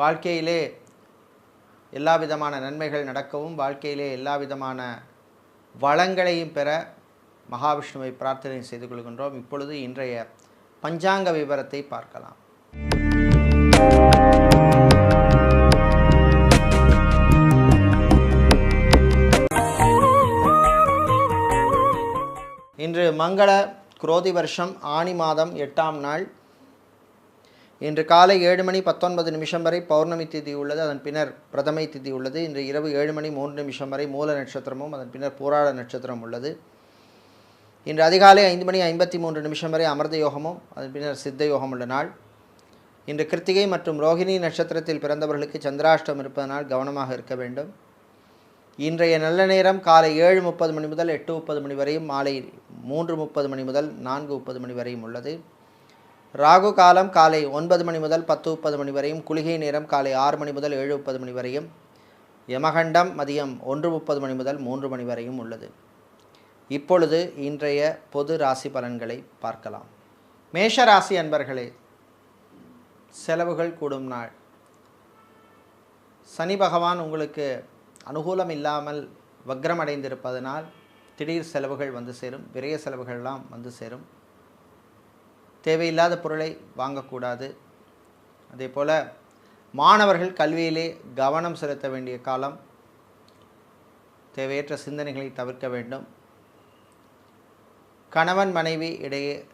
வாழ்க்கையிலே எல்லா விதமான நன்மைகள் நடக்கவும் வாழ்க்கையிலே எல்லா விதமான வளங்களையும் பெற மகாவிஷ்ணுவை பிரார்த்தனை செய்து கொள்கின்றோம். இப்பொழுது இன்றைய பஞ்சாங்க விவரத்தை பார்க்கலாம். இன்று மங்கள குரோதி வருஷம் ஆனி மாதம் எட்டாம் நாள். இன்று காலை ஏழு மணி பத்தொன்பது நிமிஷம் வரை பௌர்ணமி திதி உள்ளது. அதன் பின்னர் பிரதமை திதி உள்ளது. இன்று இரவு ஏழு மணி மூன்று நிமிஷம் வரை மூல நட்சத்திரமும் அதன் பின்னர் போராட நட்சத்திரம் உள்ளது. இன்று அதிகாலை ஐந்து மணி ஐம்பத்தி மூன்று நிமிஷம் வரை அமிர்த யோகமும் அதன் பின்னர் சித்த யோகம் உள்ள நாள். இன்று கிருத்திகை மற்றும் ரோகிணி நட்சத்திரத்தில் பிறந்தவர்களுக்கு சந்திராஷ்டம் இருப்பதனால் கவனமாக இருக்க வேண்டும். இன்றைய நல்ல நேரம் காலை ஏழு முப்பது மணி முதல் எட்டு முப்பது மணி வரையும் மாலை மூன்று முப்பது மணி முதல் நான்கு முப்பது மணி வரையும் உள்ளது. ராகு காலம் காலை ஒன்பது மணி முதல் பத்து முப்பது மணி வரையும் குளிகை நேரம் காலை ஆறு மணி முதல் ஏழு முப்பது மணி வரையும் யமகண்டம் மதியம் ஒன்று முப்பது மணி முதல் மூன்று மணி வரையும் உள்ளது. இப்பொழுது இன்றைய பொது ராசி பலன்களை பார்க்கலாம். மேஷ ராசி அன்பர்களே செலவுகள் கூடும் நாள். சனி பகவான் உங்களுக்கு அனுகூலம் இல்லாமல் வக்ரம் அடைந்திருப்பதனால் திடீர் செலவுகள் வந்து சேரும் விரைய செலவுகள்லாம் வந்து சேரும். தேவையில்லாத பொருளை வாங்கக்கூடாது. அதே போல் மாணவர்கள் கல்வியிலே கவனம் செலுத்த வேண்டிய காலம் தேவையற்ற சிந்தனைகளை தவிர்க்க வேண்டும். கணவன் மனைவி இடையே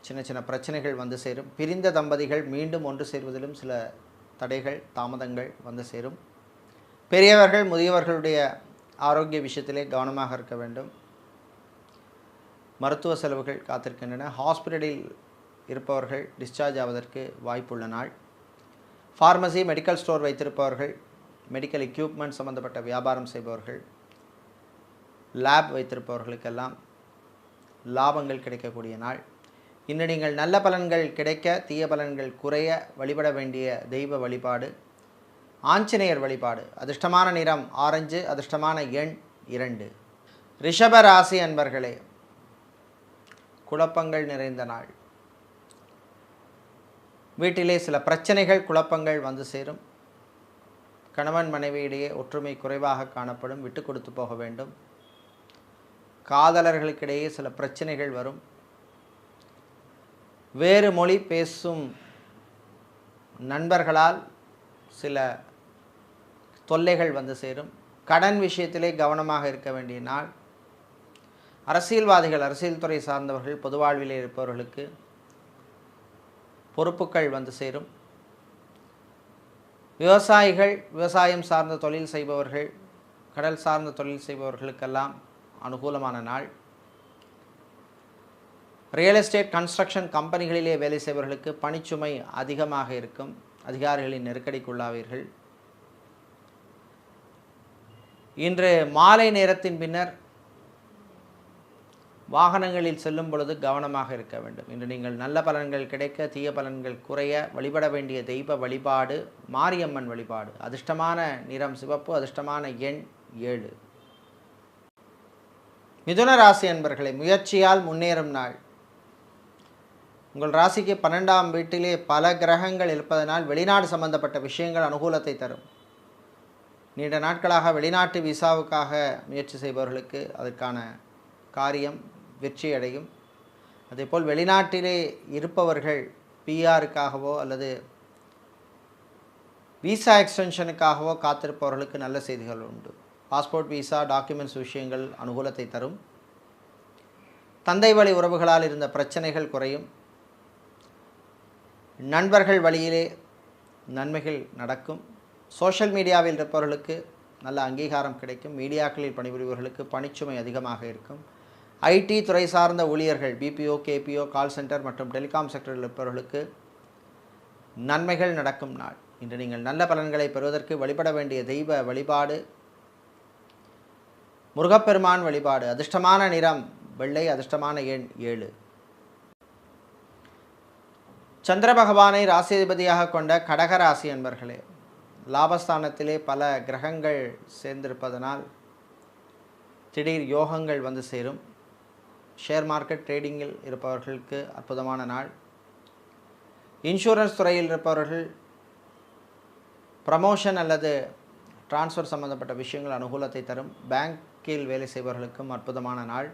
சின்ன சின்ன பிரச்சனைகள் வந்து சேரும். பிரிந்த தம்பதிகள் மீண்டும் ஒன்று சேர்வதிலும் சில தடைகள் தாமதங்கள் வந்து சேரும். பெரியவர்கள் முதியவர்களுடைய ஆரோக்கிய விஷயத்திலே கவனமாக இருக்க வேண்டும். மருத்துவ செலவுகள் காத்திருக்கின்றன. ஹாஸ்பிட்டலில் இருப்பவர்கள் டிஸ்சார்ஜ் ஆவதற்கு வாய்ப்புள்ள நாள். ஃபார்மசி மெடிக்கல் ஸ்டோர் வைத்திருப்பவர்கள் மெடிக்கல் எக்யூப்மெண்ட் சம்பந்தப்பட்ட வியாபாரம் செய்பவர்கள் லேப் வைத்திருப்பவர்களுக்கெல்லாம் லாபங்கள் கிடைக்கக்கூடிய நாள். இன்று நீங்கள் நல்ல பலன்கள் கிடைக்க தீய பலன்கள் குறைய வழிபட வேண்டிய தெய்வ வழிபாடு. ஆஞ்சநேயர் வழிபாடு அதிர்ஷ்டமான நிறம் ஆரஞ்சு அதிர்ஷ்டமான எண் இரண்டு. ரிஷபராசி அன்பர்களே குழப்பங்கள் நிறைந்த நாள். வீட்டிலே சில பிரச்சனைகள் குழப்பங்கள் வந்து சேரும். கணவன் மனைவியிடையே ஒற்றுமை குறைவாக காணப்படும் விட்டு கொடுத்து போக வேண்டும். காதலர்களுக்கிடையே சில பிரச்சனைகள் வரும். வேறு மொழி பேசும் நண்பர்களால் சில தொல்லைகள் வந்து சேரும். கடன் விஷயத்திலே கவனமாக இருக்க வேண்டிய நாள். அரசியல்வாதிகள் அரசியல் துறை சார்ந்தவர்கள் பொதுவாழ்வில் இருப்பவர்களுக்கு பொறுப்புகள் வந்து சேரும். விவசாயிகள் விவசாயம் சார்ந்த தொழில் செய்பவர்கள் கடல் சார்ந்த தொழில் செய்பவர்களுக்கெல்லாம் அனுகூலமான நாள். ரியல் எஸ்டேட் கன்ஸ்ட்ரக்ஷன் கம்பெனிகளிலே வேலை செய்பவர்களுக்கு பணிச்சுமை அதிகமாக இருக்கும். அதிகாரிகளின் நெருக்கடிக்குள்ளாவீர்கள். இன்று மாலை நேரத்தின் பின்னர் வாகனங்களில் செல்லும் பொழுது கவனமாக இருக்க வேண்டும். இன்று நீங்கள் நல்ல பலன்கள் கிடைக்க தீய பலன்கள் குறைய வழிபட வேண்டிய தெய்வ வழிபாடு மாரியம்மன் வழிபாடு. அதிர்ஷ்டமான நிறம் சிவப்பு அதிர்ஷ்டமான எண் ஏழு. மிதுன ராசி அன்பர்களை முயற்சியால் முன்னேறும் நாள். உங்கள் ராசிக்கு பன்னெண்டாம் வீட்டிலே பல கிரகங்கள் இருப்பதனால் வெளிநாடு சம்பந்தப்பட்ட விஷயங்கள் அனுகூலத்தை தரும். நீண்ட நாட்களாக வெளிநாட்டு விசாவுக்காக முயற்சி செய்பவர்களுக்கு அதற்கான காரியம் வெற்றி அடையும் அதேபோல் வெளிநாட்டிலே இருப்பவர்கள் பிஆருக்காகவோ அல்லது விசா எக்ஸ்டென்ஷனுக்காகவோ காத்திருப்பவர்களுக்கு நல்ல செய்திகள் உண்டு. பாஸ்போர்ட் விசா டாக்குமெண்ட்ஸ் விஷயங்கள் அனுகூலத்தை தரும். தந்தை வழி உறவுகளால் இருந்த பிரச்சனைகள் குறையும். நண்பர்கள் வழியிலே நன்மைகள் நடக்கும். சோஷியல் மீடியாவில் இருப்பவர்களுக்கு நல்ல அங்கீகாரம் கிடைக்கும். மீடியாக்களில் பணிபுரிபவர்களுக்கு பணிச்சுமை அதிகமாக இருக்கும். ஐடி துறை சார்ந்த ஊழியர்கள் பிபிஓ கேபிஓ கால் சென்டர் மற்றும் டெலிகாம் செக்டரில் இருப்பவர்களுக்கு நன்மைகள் நடக்கும் நாள். இன்று நீங்கள் நல்ல பலன்களை பெறுவதற்கு வழிபட வேண்டிய தெய்வ வழிபாடு முருகப்பெருமான் வழிபாடு அதிர்ஷ்டமான நிறம் வெள்ளை அதிர்ஷ்டமான எண் ஏழு. சந்திர பகவானை ராசிபதியாக கொண்ட கடக ராசி அன்பர்களே லாபஸ்தானத்திலே பல கிரகங்கள் சேர்ந்திருப்பதனால் திடீர் யோகங்கள் வந்து சேரும். ஷேர் மார்க்கெட் ட்ரேடிங்கில் இருப்பவர்களுக்கு அற்புதமான நாள். இன்சூரன்ஸ் துறையில் இருப்பவர்கள் ப்ரமோஷன் அல்லது ட்ரான்ஸ்ஃபர் சம்பந்தப்பட்ட விஷயங்கள் அனுகூலத்தை தரும். பேங்கில் வேலை செய்பவர்களுக்கும் அற்புதமான நாள்.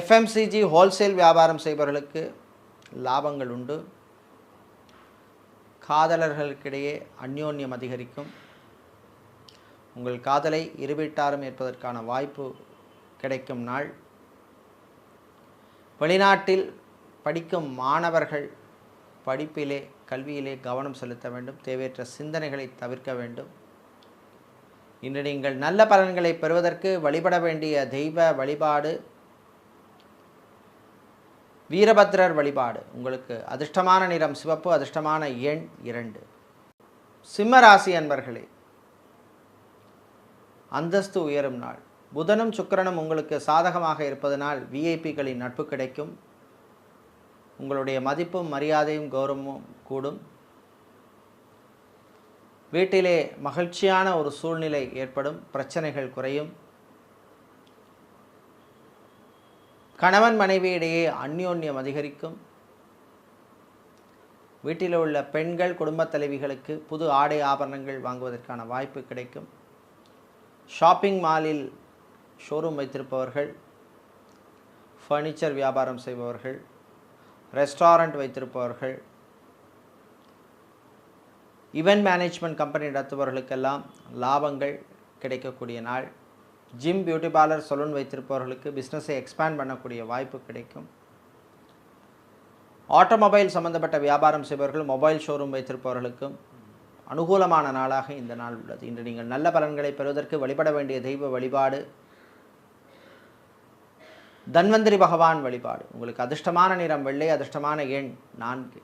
எஃப்எம்சிஜி ஹோல்சேல் வியாபாரம் செய்பவர்களுக்கு லாபங்கள் உண்டு. காதலர்களுக்கிடையே அந்யோன்யம் அதிகரிக்கும். உங்கள் காதலை இருவீட்டாரும் ஏற்பதற்கான வாய்ப்பு கிடைக்கும் நாள். வெளிநாட்டில் படிக்கும் மாணவர்கள் படிப்பிலே கல்வியிலே கவனம் செலுத்த வேண்டும் தேவையற்ற சிந்தனைகளை தவிர்க்க வேண்டும். இன்று நீங்கள் நல்ல பலன்களை பெறுவதற்கு வழிபட வேண்டிய தெய்வ வழிபாடு வீரபத்ரர் வழிபாடு. உங்களுக்கு அதிர்ஷ்டமான நிறம் சிவப்பு அதிர்ஷ்டமான எண் இரண்டு. சிம்ம ராசி அன்பர்களே அந்தஸ்து உயரும் நாள். புதனும் சுக்கிரனும் உங்களுக்கு சாதகமாக இருப்பதனால் விஐபிகளின் நட்பு கிடைக்கும். உங்களுடைய மதிப்பும் மரியாதையும் கௌரவமும் கூடும். வீட்டிலே மகிழ்ச்சியான ஒரு சூழ்நிலை ஏற்படும். பிரச்சனைகள் குறையும். கணவன் மனைவியிடையே அந்யோன்யம் அதிகரிக்கும். வீட்டில் உள்ள பெண்கள் குடும்பத் தலைவிகளுக்கு புது ஆடை ஆபரணங்கள் வாங்குவதற்கான வாய்ப்பு கிடைக்கும். ஷாப்பிங் மாலில் ஷோரூம் வைத்திருப்பவர்கள் ஃபர்னிச்சர் வியாபாரம் செய்பவர்கள் ரெஸ்டாரண்ட் வைத்திருப்பவர்கள் இவெண்ட் மேனேஜ்மெண்ட் கம்பெனி நடத்துபவர்களுக்கெல்லாம் லாபங்கள் கிடைக்கக்கூடிய நாள். ஜிம் பியூட்டி பார்லர் சலூன் வைத்திருப்பவர்களுக்கு பிஸ்னஸை எக்ஸ்பேண்ட் பண்ணக்கூடிய வாய்ப்பு கிடைக்கும். ஆட்டோமொபைல் சம்பந்தப்பட்ட வியாபாரம் செய்பவர்கள் மொபைல் ஷோரூம் வைத்திருப்பவர்களுக்கும் அனுகூலமான நாளாக இந்த நாள் உள்ளது. இன்று நீங்கள் நல்ல பலன்களை பெறுவதற்கு வழிபட வேண்டிய தெய்வ வழிபாடு தன்வந்திரி பகவான் வழிபாடு. உங்களுக்கு அதிர்ஷ்டமான நிறம் வெள்ளை அதிர்ஷ்டமான எண் நான்கு.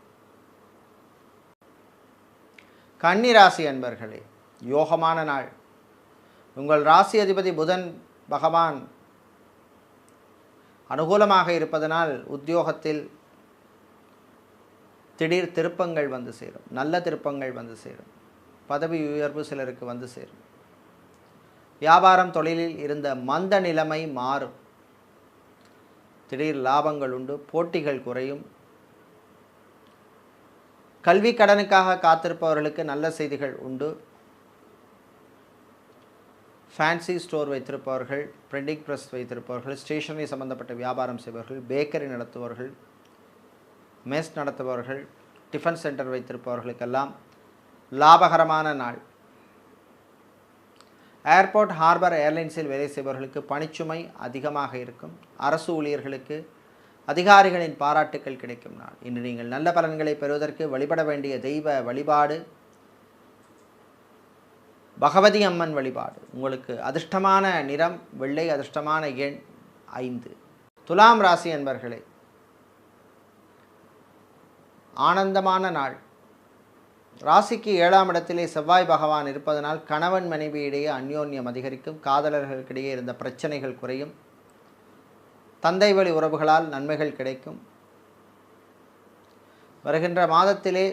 கன்னி ராசி அன்பர்களே யோகமான நாள். உங்கள் ராசி அதிபதி புதன் பகவான் அனுகூலமாக இருப்பதனால் உத்தியோகத்தில் திடீர் திருப்பங்கள் வந்து சேரும். நல்ல திருப்பங்கள் வந்து சேரும். பதவி உயர்வு சிலருக்கு வந்து சேரும். வியாபாரம் தொழிலில் இருந்த மந்த நிலைமை மாறும். திடீர் லாபங்கள் உண்டு போட்டிகள் குறையும். கல்வி கடனுக்காக காத்திருப்பவர்களுக்கு நல்ல செய்திகள் உண்டு. ஃபேன்சி ஸ்டோர் வைத்திருப்பவர்கள் பிரிண்டிங் ப்ரெஸ் வைத்திருப்பவர்கள் ஸ்டேஷனரி சம்பந்தப்பட்ட வியாபாரம் செய்பவர்கள் பேக்கரி நடத்துபவர்கள் மெஸ் நடத்துபவர்கள் டிஃபன் சென்டர் வைத்திருப்பவர்களுக்கெல்லாம் லாபகரமான நாள். ஏர்போர்ட் ஹார்பர் ஏர்லைன்ஸில் வேலை செய்பவர்களுக்கு பணிச்சுமை அதிகமாக இருக்கும். அரசு ஊழியர்களுக்கு அதிகாரிகளின் பாராட்டுக்கள் கிடைக்கும் நாள். இன்று நீங்கள் நல்ல பலன்களை பெறுவதற்கு வழிபட வேண்டிய தெய்வ வழிபாடு பகவதி அம்மன் வழிபாடு. உங்களுக்கு அதிர்ஷ்டமான நிறம் வெள்ளை அதிர்ஷ்டமான எண் ஐந்து. துலாம் ராசி என்பர்களே ஆனந்தமான நாள். ராசிக்கு ஏழாம் இடத்திலே செவ்வாய் பகவான் இருப்பதனால் கணவன் மனைவியிடையே அந்யோன்யம் அதிகரிக்கும் காதலர்களுக்கிடையே இருந்த பிரச்சனைகள் குறையும் தந்தை வழி உறவுகளால் நன்மைகள் கிடைக்கும். வருகின்ற மாதத்திலே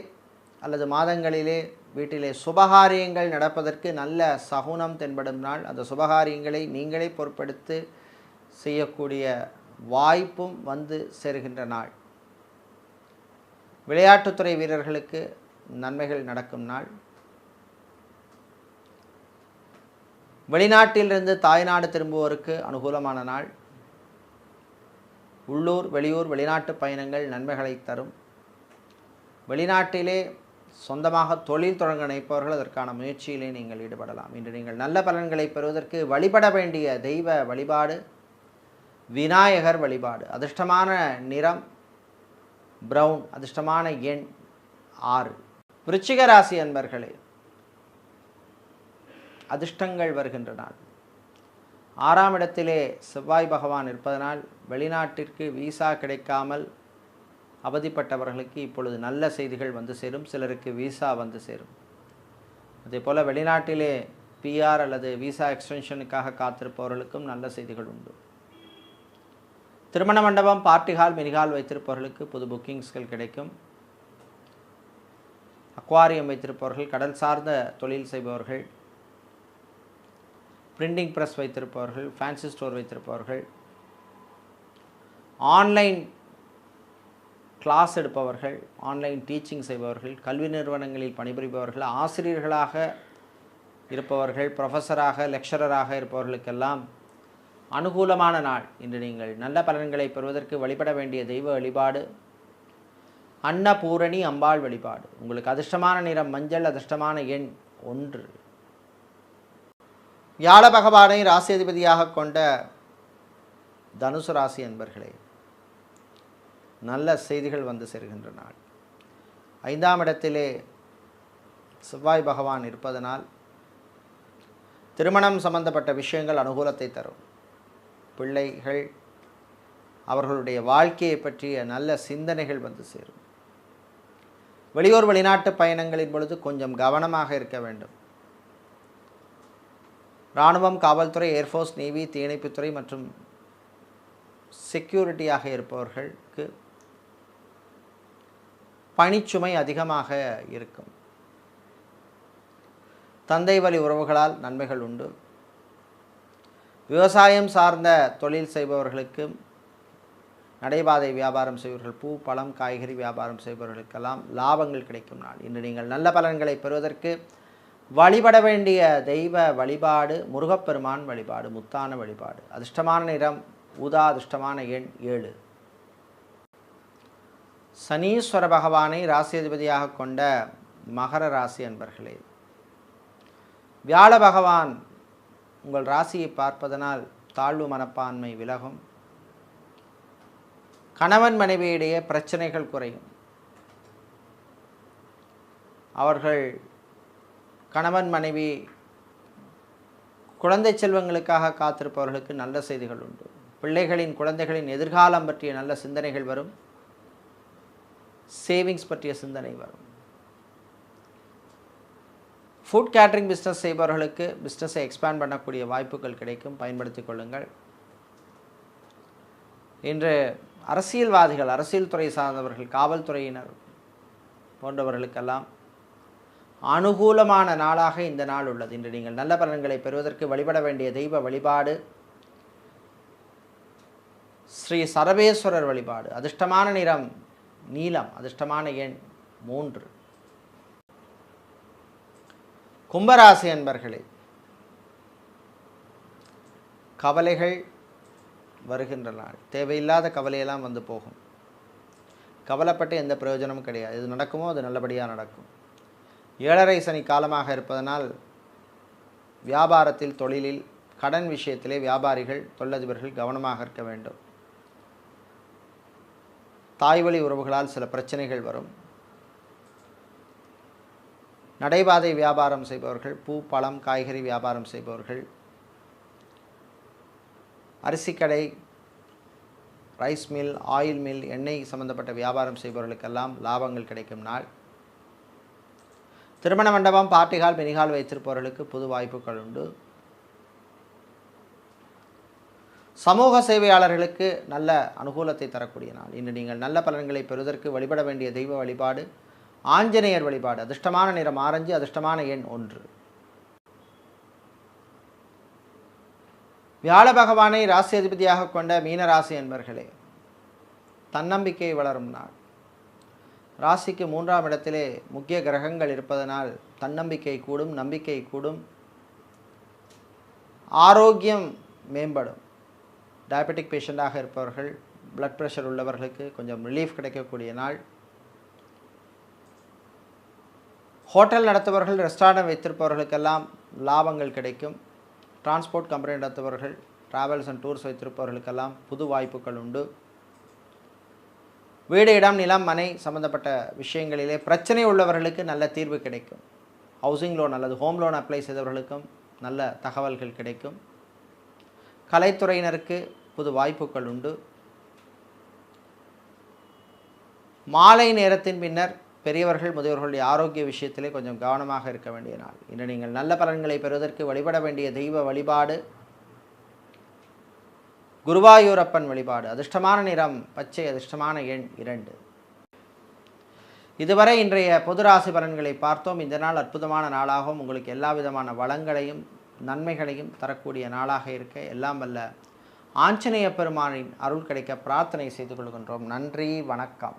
அல்லது மாதங்களிலே வீட்டிலே சுபகாரியங்கள் நடப்பதற்கு நல்ல சகுனம் தென்படும் நாள். அந்த சுபகாரியங்களை நீங்களே பொறுப்பெடுத்து செய்யக்கூடிய வாய்ப்பும் வந்து சேருகின்ற நாள். விளையாட்டுத்துறை வீரர்களுக்கு நன்மைகள் நடக்கும் நாள். வெளிநாட்டிலிருந்து தாய்நாடு திரும்புவோருக்கு அனுகூலமான நாள். உள்ளூர் வெளியூர் வெளிநாட்டு பயணங்கள் நன்மைகளை தரும். வெளிநாட்டிலே சொந்தமாக தொழில் தொடங்க நினைப்பவர்கள் அதற்கான முயற்சியிலே நீங்கள் ஈடுபடலாம். இன்று நீங்கள் நல்ல பலன்களை பெறுவதற்கு வழிபட வேண்டிய தெய்வ வழிபாடு விநாயகர் வழிபாடு. அதிர்ஷ்டமான நிறம் ப்ரௌன் அதிர்ஷ்டமான எண் ஆறு. விருச்சிக ராசி அன்பர்களே அதிர்ஷ்டங்கள் வருகின்ற நாள். ஆறாம் இடத்திலே செவ்வாய் பகவான் இருப்பதனால் வெளிநாட்டிற்கு விசா கிடைக்காமல் அவதிப்பட்டவர்களுக்கு இப்பொழுது நல்ல செய்திகள் வந்து சேரும் சிலருக்கு விசா வந்து சேரும். அதே போல் வெளிநாட்டிலே பிஆர் அல்லது விசா எக்ஸ்டென்ஷனுக்காக காத்திருப்பவர்களுக்கும் நல்ல செய்திகள் உண்டு. திருமண மண்டபம் பார்ட்டி ஹால் மினிஹால் வைத்திருப்பவர்களுக்கு புது புக்கிங்ஸ்கள் கிடைக்கும். அக்வாரியம் வைத்திருப்பவர்கள் கடல் சார்ந்த தொழில் செய்பவர்கள் பிரிண்டிங் ப்ரெஸ் வைத்திருப்பவர்கள் ஃபேன்சி ஸ்டோர் வைத்திருப்பவர்கள் ஆன்லைன் கிளாஸ் எடுப்பவர்கள் ஆன்லைன் டீச்சிங் செய்பவர்கள் கல்வி நிறுவனங்களில் பணிபுரிபவர்கள் ஆசிரியர்களாக இருப்பவர்கள் ப்ரொஃபஸராக லெக்சரராக இருப்பவர்களுக்கெல்லாம் அனுகூலமான நாள் இன்று நீங்கள். நல்ல பலன்களை பெறுவதற்கு வழிபட வேண்டிய தெய்வ வழிபாடு அன்னபூரணி அம்பாள் வழிபாடு. உங்களுக்கு அதிர்ஷ்டமான நிறம் மஞ்சள் அதிர்ஷ்டமான எண் ஒன்று. வியாழ பகவானை ராசியதிபதியாக கொண்ட தனுசு ராசி என்பர்களே நல்ல செய்திகள் வந்து சேர்கின்ற நாள். ஐந்தாம் இடத்திலே செவ்வாய் பகவான் இருப்பதனால் திருமணம் சம்பந்தப்பட்ட விஷயங்கள் அனுகூலத்தை தரும். பிள்ளைகள் அவர்களுடைய வாழ்க்கையை பற்றிய நல்ல சிந்தனைகள் வந்து சேரும். வெளியூர் வெளிநாட்டு பயணங்களின் பொழுது கொஞ்சம் கவனமாக இருக்க வேண்டும். இராணுவம் காவல்துறை ஏர்ஃபோர்ஸ் நேவி தீயணைப்புத்துறை மற்றும் செக்யூரிட்டியாக இருப்பவர்களுக்கு பணிச்சுமை அதிகமாக இருக்கும். தந்தை வழி உறவுகளால் நன்மைகள் உண்டு. விவசாயம் சார்ந்த தொழில் செய்பவர்களுக்கு நடைபாதை வியாபாரம் செய்பவர்கள் பூ பழம் காய்கறி வியாபாரம் செய்பவர்களுக்கெல்லாம் லாபங்கள் கிடைக்கும் நாள். இன்று நீங்கள் நல்ல பலன்களை பெறுவதற்கு வழிபட வேண்டிய தெய்வ வழிபாடு முருகப்பெருமான் வழிபாடு முத்தான வழிபாடு. அதிர்ஷ்டமான நிறம் ஊதா அதிர்ஷ்டமான எண் ஏழு. சனீஸ்வர பகவானை ராசியதிபதியாக கொண்ட மகர ராசி அன்பர்களே வியாழ பகவான் உங்கள் ராசியை பார்ப்பதனால் தாழ்வு மனப்பான்மை விலகும். கணவன் மனைவியிடையே பிரச்சனைகள் குறையும். அவர்கள் கணவன் மனைவி குழந்தை செல்வங்களுக்காக காத்திருப்பவர்களுக்கு நல்ல செய்திகள் உண்டு. பிள்ளைகளின் குழந்தைகளின் எதிர்காலம் பற்றிய நல்ல சிந்தனைகள் வரும். சேவிங்ஸ் பற்றிய சிந்தனை வரும். ஃபுட் கேட்ரிங் பிஸ்னஸ் செய்பவர்களுக்கு பிஸ்னஸை எக்ஸ்பேண்ட் பண்ணக்கூடிய வாய்ப்புகள் கிடைக்கும். பயன்படுத்திக் கொள்ளுங்கள். இன்று அரசியல்வாதிகள் அரசியல் துறை சார்ந்தவர்கள் காவல்துறையினர் போன்றவர்களுக்கெல்லாம் அனுகூலமான நாளாக இந்த நாள் உள்ளது. இன்று நீங்கள் நல்ல பலன்களை பெறுவதற்கு வழிபட வேண்டிய தெய்வ வழிபாடு ஸ்ரீ சரபேஸ்வரர் வழிபாடு அதிர்ஷ்டமான நிறம் நீலம் அதிர்ஷ்டமான எண் மூன்று. கும்பராசி அன்பர்களே கவலைகள் வருகின்ற நாள். தேவையில்லாத கவலையெல்லாம் வந்து போகும். கவலைப்பட்டு எந்த பிரயோஜனமும் கிடையாது. எது நடக்குமோ அது நல்லபடியாக நடக்கும். ஏழரை சனி காலமாக இருப்பதனால் வியாபாரத்தில் தொழிலில் கடன் விஷயத்திலே வியாபாரிகள் தொழிலதிபர்கள் கவனமாக இருக்க வேண்டும். தாய்வழி உறவுகளால் சில பிரச்சனைகள் வரும். நடைபாதை வியாபாரம் செய்பவர்கள் பூ பழம் காய்கறி வியாபாரம் செய்பவர்கள் அரிசி கடை ரைஸ் மில் ஆயில் மில் எண்ணெய் சம்பந்தப்பட்ட வியாபாரம் செய்பவர்களுக்கெல்லாம் லாபங்கள் கிடைக்கும் நாள். திருமண மண்டபம் பார்ட்டிகால் மினிகால் வைத்திருப்பவர்களுக்கு புது வாய்ப்புகள் உண்டு. சமூக சேவையாளர்களுக்கு நல்ல அனுகூலத்தை தரக்கூடிய நாள். இன்று நீங்கள் நல்ல பலன்களை பெறுவதற்கு வழிபட வேண்டிய தெய்வ வழிபாடு ஆஞ்சநேயர் வழிபாடு அதிர்ஷ்டமான நிறம் ஆரஞ்சு அதிர்ஷ்டமான எண் ஒன்று. வியாழ பகவானை ராசி அதிபதியாக கொண்ட மீனராசி என்பர்களே தன்னம்பிக்கை வளரும் நாள். ராசிக்கு மூன்றாம் இடத்திலே முக்கிய கிரகங்கள் இருப்பதனால் தன்னம்பிக்கை கூடும் நம்பிக்கை கூடும் ஆரோக்கியம் மேம்படும். டயபெட்டிக் பேஷண்ட்டாக இருப்பவர்கள் பிளட் ப்ரெஷர் உள்ளவர்களுக்கு கொஞ்சம் ரிலீஃப் கிடைக்கக்கூடிய நாள். ஹோட்டல் நடத்துபவர்கள் ரெஸ்டாரண்ட் வைத்திருப்பவர்களுக்கெல்லாம் லாபங்கள் கிடைக்கும். டிரான்ஸ்போர்ட் கம்பெனி நடத்துபவர்கள் டிராவல்ஸ் அண்ட் டூர்ஸ் வைத்திருப்பவர்களுக்கெல்லாம் புது வாய்ப்புகள் உண்டு. வீடு இடம் நிலம் மனை சம்பந்தப்பட்ட விஷயங்களிலே பிரச்சனை உள்ளவர்களுக்கு நல்ல தீர்வு கிடைக்கும். ஹவுசிங் லோன் அல்லது ஹோம் லோன் அப்ளை செய்தவர்களுக்கும் நல்ல தகவல்கள் கிடைக்கும். கலைத்துறையினருக்கு புது வாய்ப்புகள் உண்டு. மாலை நேரத்தின் பின்னர் பெரியவர்கள் முதியவர்களுடைய ஆரோக்கிய விஷயத்திலே கொஞ்சம் கவனமாக இருக்க வேண்டிய நாள். இன்று நீங்கள் நல்ல பலன்களை பெறுவதற்கு வழிபட வேண்டிய தெய்வ வழிபாடு குருவாயூரப்பன் வழிபாடு அதிர்ஷ்டமான நிறம் பச்சை அதிர்ஷ்டமான எண் இரண்டு. இதுவரை இன்றைய பொது ராசி பலன்களை பார்த்தோம். இந்த நாள் அற்புதமான நாளாகவும் உங்களுக்கு எல்லா விதமான வளங்களையும் நன்மைகளையும் தரக்கூடிய நாளாக இருக்க எல்லாம் வல்ல ஆஞ்சநேய பெருமானின் அருள் கிடைக்க பிரார்த்தனை செய்து கொள்கின்றோம். நன்றி வணக்கம்.